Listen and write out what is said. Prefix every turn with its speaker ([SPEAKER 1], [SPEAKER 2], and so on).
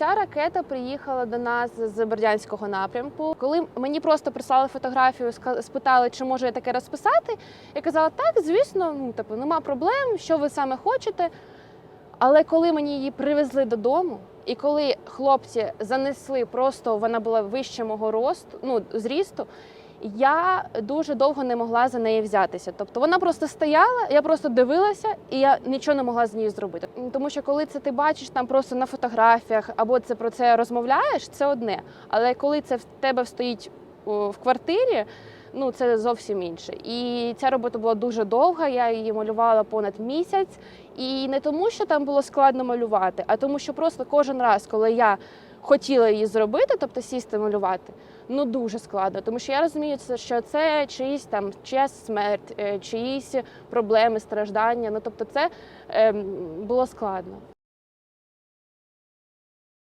[SPEAKER 1] Ця ракета приїхала до нас з Бердянського напрямку. Коли мені просто прислали фотографію, спитали, чи можу я таке розписати, я казала, так, звісно, ну типу, нема проблем, що ви саме хочете. Але коли мені її привезли додому, і коли хлопці занесли, просто вона була вище мого росту, ну зрісту. Я дуже довго не могла за неї взятися. Тобто вона просто стояла, я просто дивилася, і я нічого не могла з нею зробити. Тому що коли це ти бачиш там просто на фотографіях, або це про це розмовляєш, це одне. Але коли це в тебе стоїть в квартирі, ну це зовсім інше. І ця робота була дуже довга. Я її малювала понад місяць. І не тому, що там було складно малювати, а тому, що просто кожен раз, коли я хотіла її зробити, тобто сісти малювати, ну дуже складно. Тому що я розумію, що це чиїсь там чиясь смерть, е, чиїсь проблеми, страждання. Ну тобто, це ем, було складно.